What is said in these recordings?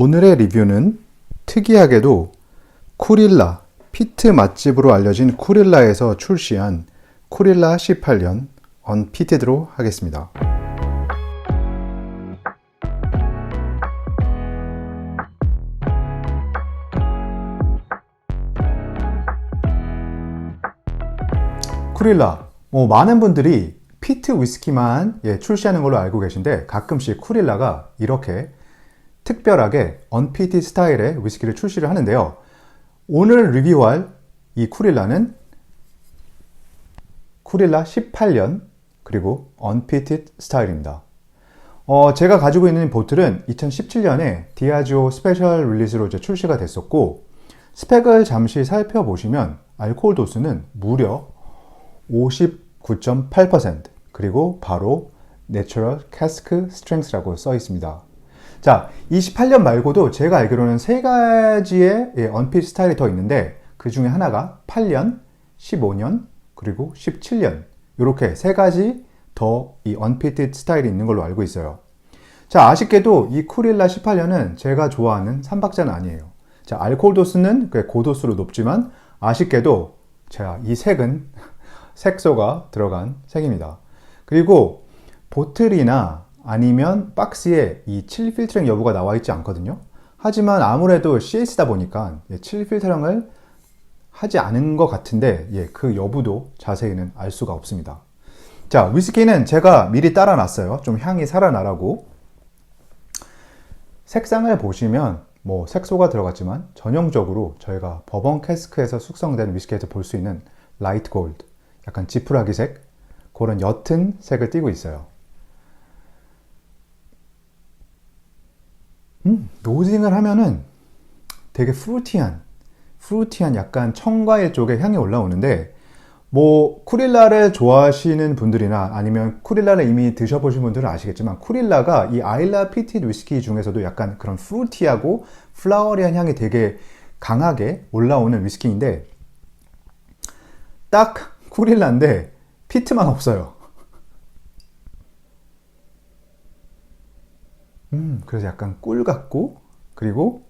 오늘의 리뷰는 특이하게도 쿠릴라, 피트 맛집으로 알려진 쿠릴라에서 출시한 쿠릴라 18년 언피티드로 하겠습니다. 쿠릴라. 뭐 많은 분들이 피트 위스키만 예, 출시하는 걸로 알고 계신데 가끔씩 쿠릴라가 이렇게 특별하게 언피티 스타일의 위스키를 출시를 하는데요. 오늘 리뷰할 이 쿠릴라는 쿠릴라 18년 그리고 언피티 스타일입니다. 어, 제가 가지고 있는 보틀은 2017년에 디아지오 스페셜 릴리즈로 출시가 됐었고 스펙을 잠시 살펴보시면 알코올 도수는 무려 59.8% 그리고 바로 내추럴 캐스크 스트렝스라고 써 있습니다. 자, 28년 말고도 제가 알기로는 세 가지의 예, 언핏 스타일이 더 있는데 그 중에 하나가 8년, 15년, 그리고 17년 이렇게 세 가지 더 이 언피트 스타일이 있는 걸로 알고 있어요. 자, 아쉽게도 이 쿠릴라 18년은 제가 좋아하는 삼박자는 아니에요. 자, 알코올 도수는 고도수로 높지만 아쉽게도 제가 이 색은 색소가 들어간 색입니다. 그리고 보틀이나 아니면 박스에 이 칠 필터링 여부가 나와 있지 않거든요. 하지만 아무래도 CS다 보니까 칠 필터링을 하지 않은 것 같은데 예, 그 여부도 자세히는 알 수가 없습니다. 자, 위스키는 제가 미리 따라 놨어요. 좀 향이 살아나라고. 색상을 보시면 뭐 색소가 들어갔지만 전형적으로 저희가 버번 캐스크에서 숙성된 위스키에서 볼 수 있는 라이트 골드, 약간 지푸라기색 그런 옅은 색을 띠고 있어요. 음, 노징을 하면은 되게 프루티한, 프루티한 약간 청과일 쪽에 향이 올라오는데, 뭐, 쿠릴라를 좋아하시는 분들이나 아니면 쿠릴라를 이미 드셔보신 분들은 아시겠지만, 쿠릴라가 이 아일라 피티드 위스키 중에서도 약간 그런 프루티하고 플라워리한 향이 되게 강하게 올라오는 위스키인데, 딱 쿠릴라인데, 피트만 없어요. 음, 그래서 약간 꿀 같고, 그리고,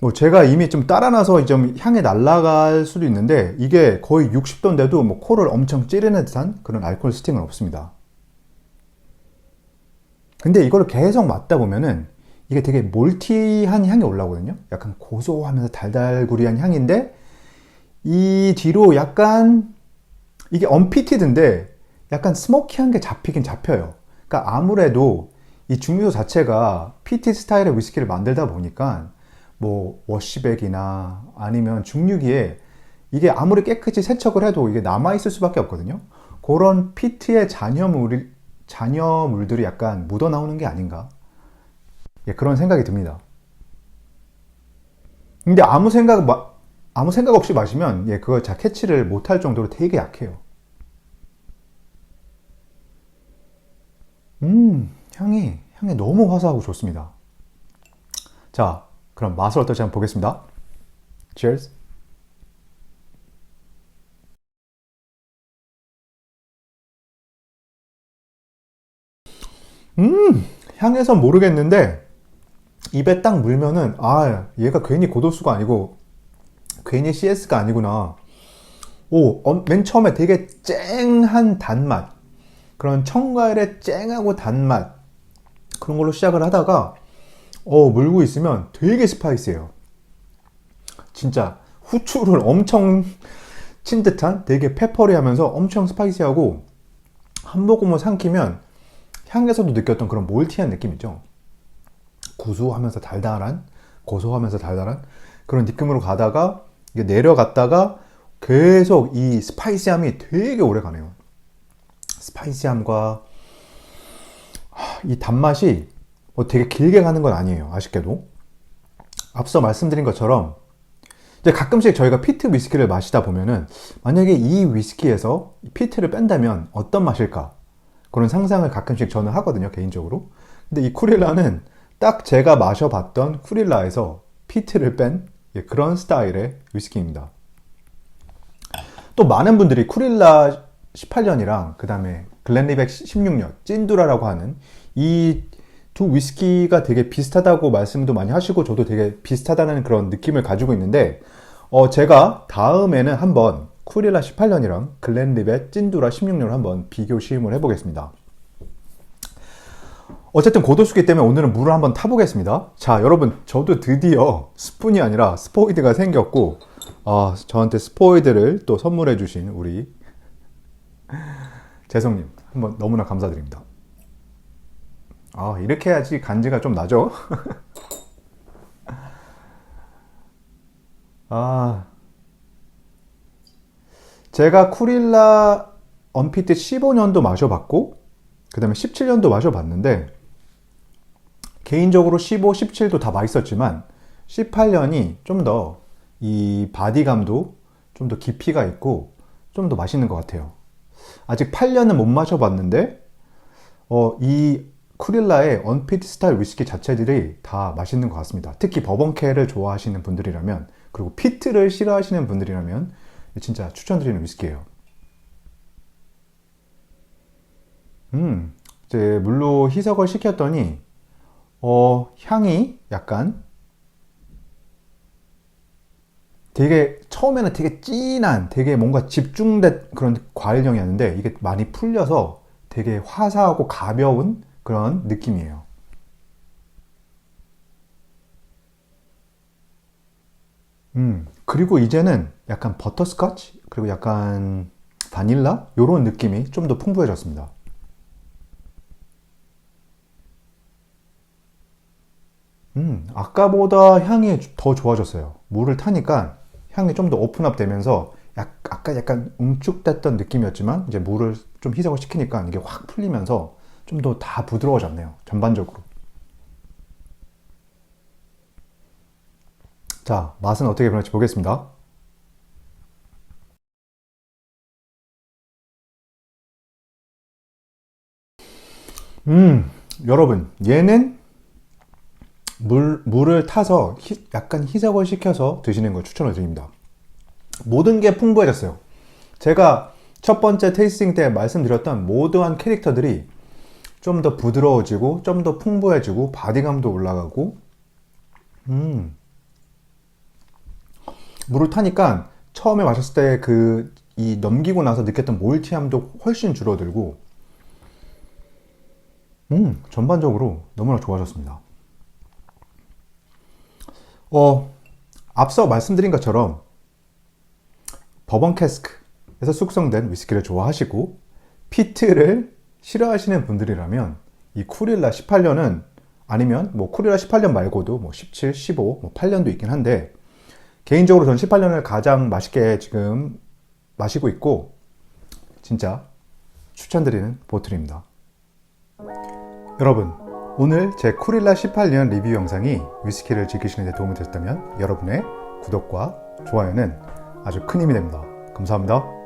뭐 제가 이미 좀 따라놔서 좀 향이 날아갈 수도 있는데, 이게 거의 60도인데도 뭐 코를 엄청 찌르는 듯한 그런 알코올 스팅은 없습니다. 근데 이걸 계속 맡다 보면은, 이게 되게 몰티한 향이 올라오거든요. 약간 고소하면서 달달구리한 향인데, 이 뒤로 약간, 이게 언피티드인데, 약간 스모키한 게 잡히긴 잡혀요. 그러니까 아무래도 이 중류소 자체가 PT 스타일의 위스키를 만들다 보니까 뭐 워시백이나 아니면 중류기에 이게 아무리 깨끗이 세척을 해도 이게 남아 있을 수밖에 없거든요. 그런 피트의 잔여물, 잔여물들이 약간 묻어 나오는 게 아닌가. 예, 그런 생각이 듭니다. 근데 아무 생각, 아무 생각 없이 마시면 예, 그걸 잘 캐치를 못할 정도로 되게 약해요. 음, 향이, 향이 너무 화사하고 좋습니다. 자, 그럼 맛을 어떨지 한번 보겠습니다. Cheers! 음, 향에서 모르겠는데, 입에 딱 물면은, 아, 얘가 괜히 고도수가 아니고, 괜히 CS가 아니구나. 오, 어, 맨 처음에 되게 쨍한 단맛. 그런 청과일의 쨍하고 단맛 그런 걸로 시작을 하다가 어 물고 있으면 되게 스파이스해요. 진짜 후추를 엄청 친 듯한 되게 페퍼리하면서 엄청 스파이시하고 한 모금을 삼키면 향에서도 느꼈던 그런 몰티한 느낌 있죠. 구수하면서 달달한 고소하면서 달달한 그런 느낌으로 가다가 내려갔다가 계속 이 스파이시함이 되게 오래 가네요. 스파이시함과 이 단맛이 뭐 되게 길게 가는 건 아니에요. 아쉽게도. 앞서 말씀드린 것처럼 이제 가끔씩 저희가 피트 위스키를 마시다 보면은 만약에 이 위스키에서 피트를 뺀다면 어떤 맛일까? 그런 상상을 가끔씩 저는 하거든요, 개인적으로. 근데 이 쿠릴라는 딱 제가 마셔봤던 쿠릴라에서 피트를 뺀 예, 그런 스타일의 위스키입니다. 또 많은 분들이 쿠릴라 18년이랑 그 다음에 글렌리백 16년, 찐두라라고 하는 이 두 위스키가 되게 비슷하다고 말씀도 많이 하시고 저도 되게 비슷하다는 그런 느낌을 가지고 있는데 어, 제가 다음에는 한번 쿠릴라 18년이랑 글렌립의 찐두라 16년을 한번 비교 시음을 해보겠습니다. 어쨌든 고도수기 때문에 오늘은 물을 한번 타보겠습니다. 자, 여러분, 저도 드디어 스푼이 아니라 스포이드가 생겼고, 아, 저한테 스포이드를 또 선물해주신 우리 재성님, 한번 너무나 감사드립니다. 아, 이렇게 해야지 간지가 좀 나죠? 아, 제가 쿠릴라 언피트 15년도 마셔봤고, 그 다음에 17년도 마셔봤는데, 개인적으로 15, 17도 다 맛있었지만, 18년이 좀 더 이 바디감도 좀 더 깊이가 있고, 좀 더 맛있는 것 같아요. 아직 8년은 못 마셔봤는데, 어, 이 쿠릴라의 언피트 스타일 위스키 자체들이 다 맛있는 것 같습니다. 특히 버번캐를 좋아하시는 분들이라면, 그리고 피트를 싫어하시는 분들이라면, 진짜 추천드리는 위스키예요. 음, 이제 물로 희석을 시켰더니, 어, 향이 약간 되게 처음에는 되게 진한, 되게 뭔가 집중된 그런 과일향이었는데 이게 많이 풀려서 되게 화사하고 가벼운 그런 느낌이에요. 음, 그리고 이제는 약간 버터스카치 그리고 약간 바닐라 이런 느낌이 좀 더 풍부해졌습니다. 음, 아까보다 향이 더 좋아졌어요. 물을 타니까 향이 좀 더 오픈업 되면서 약, 아까 약간 응축됐던 느낌이었지만 이제 물을 좀 희석을 시키니까 이게 확 풀리면서 좀 더 다 부드러워졌네요. 전반적으로. 자, 맛은 어떻게 변할지 보겠습니다. 음, 여러분, 얘는 물, 물을 타서 희- 약간 희석을 시켜서 드시는 걸 추천을 드립니다. 모든 게 풍부해졌어요. 제가 첫 번째 테이스팅 때 말씀드렸던 모든 캐릭터들이 좀 더 부드러워지고, 좀 더 풍부해지고, 바디감도 올라가고, 음. 물을 타니까 처음에 마셨을 때 그, 이 넘기고 나서 느꼈던 몰티함도 훨씬 줄어들고, 음, 전반적으로 너무나 좋아졌습니다. 어, 앞서 말씀드린 것처럼 버번 캐스크에서 숙성된 위스키를 좋아하시고 피트를 싫어하시는 분들이라면 이 쿠릴라 18년은 아니면 뭐 쿠릴라 18년 말고도 뭐 17, 15, 뭐 8년도 있긴 한데 개인적으로 저는 18년을 가장 맛있게 지금 마시고 있고 진짜 추천드리는 보틀입니다. 여러분 오늘 제 쿠릴라 18년 리뷰 영상이 위스키를 즐기시는 데 도움이 되셨다면 여러분의 구독과 좋아요는 아주 큰 힘이 됩니다. 감사합니다.